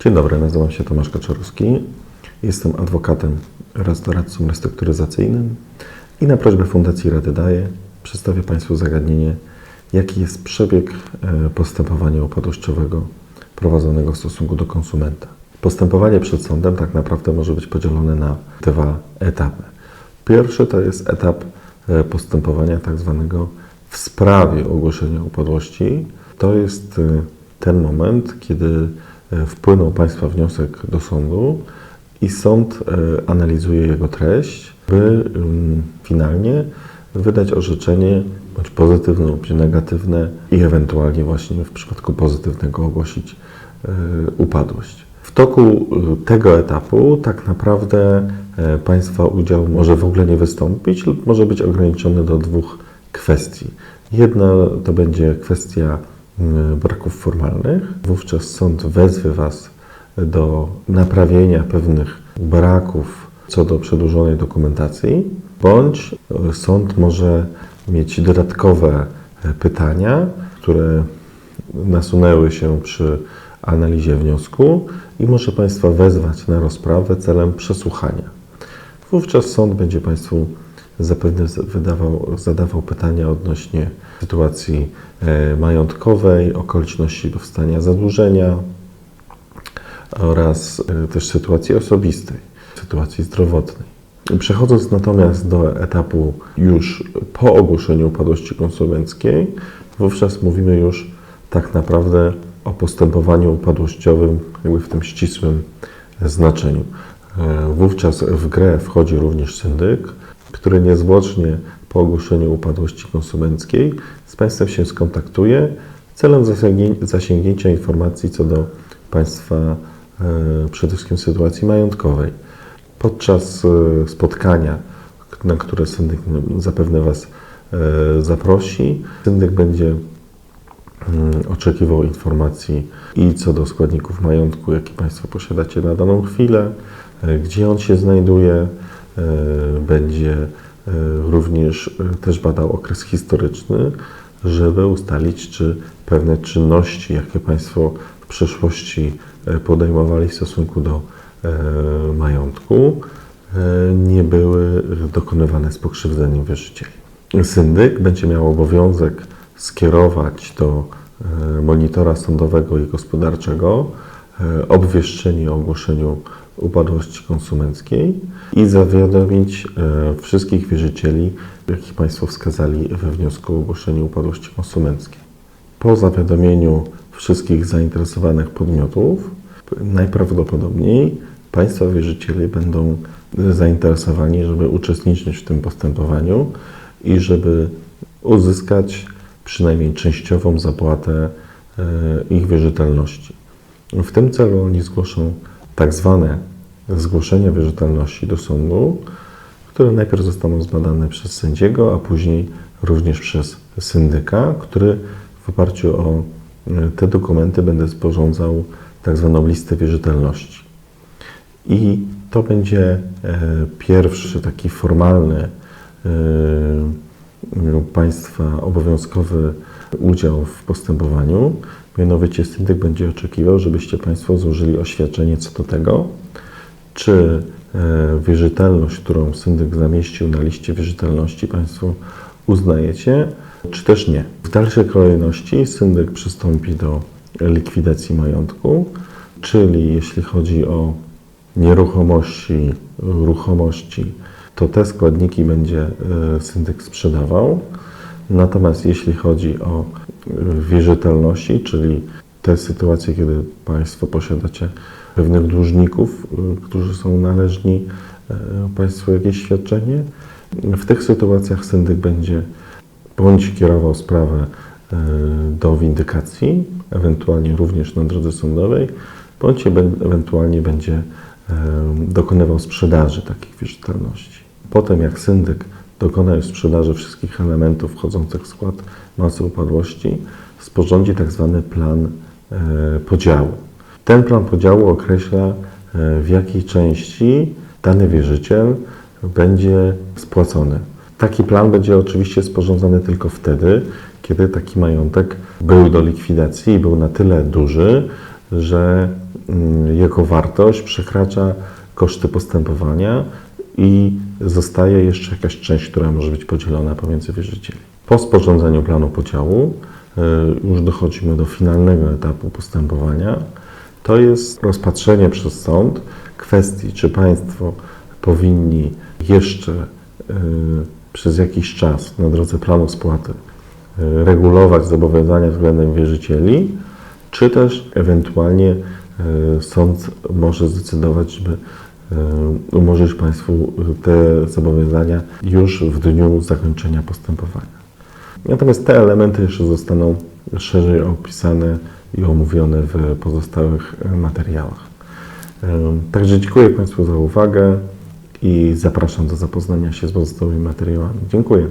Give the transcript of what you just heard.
Dzień dobry, nazywam się Tomasz Kaczorowski. Jestem adwokatem oraz doradcą restrukturyzacyjnym i na prośbę Fundacji Rady Daje przedstawię Państwu zagadnienie, jaki jest przebieg e, postępowania upadłościowego prowadzonego w stosunku do konsumenta. Postępowanie przed sądem tak naprawdę może być podzielone na dwa etapy. Pierwszy to jest etap e, postępowania tak zwanego w sprawie ogłoszenia upadłości. To jest e, ten moment, kiedy wpłynął Państwa wniosek do sądu i sąd e, analizuje jego treść, by ym, finalnie wydać orzeczenie bądź pozytywne lub negatywne i ewentualnie właśnie w przypadku pozytywnego ogłosić e, upadłość. W toku tego etapu tak naprawdę e, Państwa udział może w ogóle nie wystąpić lub może być ograniczony do dwóch kwestii. Jedna to będzie kwestia braków formalnych. Wówczas sąd wezwie Was do naprawienia pewnych braków co do przedłużonej dokumentacji, bądź y, sąd może mieć dodatkowe e, pytania, które nasunęły się przy analizie wniosku i może Państwa wezwać na rozprawę celem przesłuchania. Wówczas sąd będzie Państwu zapewne wydawał, zadawał pytania odnośnie sytuacji e, majątkowej, okoliczności powstania zadłużenia oraz e, też sytuacji osobistej, sytuacji zdrowotnej. Przechodząc natomiast do etapu już po ogłoszeniu upadłości konsumenckiej, wówczas mówimy już tak naprawdę o postępowaniu upadłościowym jakby w tym ścisłym znaczeniu. E, Wówczas w grę wchodzi również syndyk, który niezwłocznie po ogłoszeniu upadłości konsumenckiej z Państwem się skontaktuje celem zasięgnię- zasięgnięcia informacji co do Państwa e, przede wszystkim sytuacji majątkowej. Podczas e, spotkania, na które syndyk zapewne Was e, zaprosi, syndyk będzie mm, oczekiwał informacji i co do składników majątku, jaki Państwo posiadacie na daną chwilę, gdzie on się znajduje, będzie e, również e, też badał okres historyczny, żeby ustalić, czy pewne czynności, jakie Państwo w przeszłości e, podejmowali w stosunku do e, majątku, e, nie były dokonywane z pokrzywdzeniem wierzycieli. Syndyk będzie miał obowiązek skierować do e, monitora sądowego i gospodarczego e, obwieszczenie o ogłoszeniu upadłości konsumenckiej i zawiadomić e, wszystkich wierzycieli, jakich Państwo wskazali we wniosku o ogłoszeniu upadłości konsumenckiej. Po zawiadomieniu wszystkich zainteresowanych podmiotów, najprawdopodobniej Państwa wierzyciele będą zainteresowani, żeby uczestniczyć w tym postępowaniu i żeby uzyskać przynajmniej częściową zapłatę e, ich wierzytelności. W tym celu oni zgłoszą tak zwane zgłoszenia wierzytelności do sądu, które najpierw zostaną zbadane przez sędziego, a później również przez syndyka, który w oparciu o e, te dokumenty będzie sporządzał tak zwaną listę wierzytelności. I to będzie e, pierwszy taki formalny e, państwa obowiązkowy udział w postępowaniu. Mianowicie syndyk będzie oczekiwał, żebyście Państwo złożyli oświadczenie co do tego, czy e, wierzytelność, którą syndyk zamieścił na liście wierzytelności Państwo uznajecie, czy też nie. W dalszej kolejności syndyk przystąpi do likwidacji majątku, czyli jeśli chodzi o nieruchomości, ruchomości, to te składniki będzie e, syndyk sprzedawał. Natomiast jeśli chodzi o e, wierzytelności, czyli te sytuacje, kiedy Państwo posiadacie pewnych dłużników, e, którzy są należni e, Państwu jakieś świadczenie, w tych sytuacjach syndyk będzie bądź kierował sprawę do windykacji, ewentualnie również na drodze sądowej, bądź ewen- ewentualnie będzie dokonywał sprzedaży takich wierzytelności. Potem jak syndyk dokona już sprzedaży wszystkich elementów wchodzących w skład masy upadłości, sporządzi tak zwany plan e, podziału. Ten plan podziału określa, e, w jakiej części dany wierzyciel będzie spłacony. Taki plan będzie oczywiście sporządzany tylko wtedy, kiedy taki majątek był do likwidacji i był na tyle duży, że mm, jego wartość przekracza koszty postępowania i zostaje jeszcze jakaś część, która może być podzielona pomiędzy wierzycieli. Po sporządzeniu planu podziału y, już dochodzimy do finalnego etapu postępowania. To jest rozpatrzenie przez sąd kwestii, czy państwo powinni jeszcze y, przez jakiś czas na drodze planu spłaty y, regulować zobowiązania względem wierzycieli, czy też ewentualnie sąd może zdecydować, żeby umorzyć Państwu te zobowiązania już w dniu zakończenia postępowania. Natomiast te elementy jeszcze zostaną szerzej opisane i omówione w pozostałych e, materiałach. E, Także dziękuję Państwu za uwagę i zapraszam do zapoznania się z pozostałymi materiałami. Dziękuję.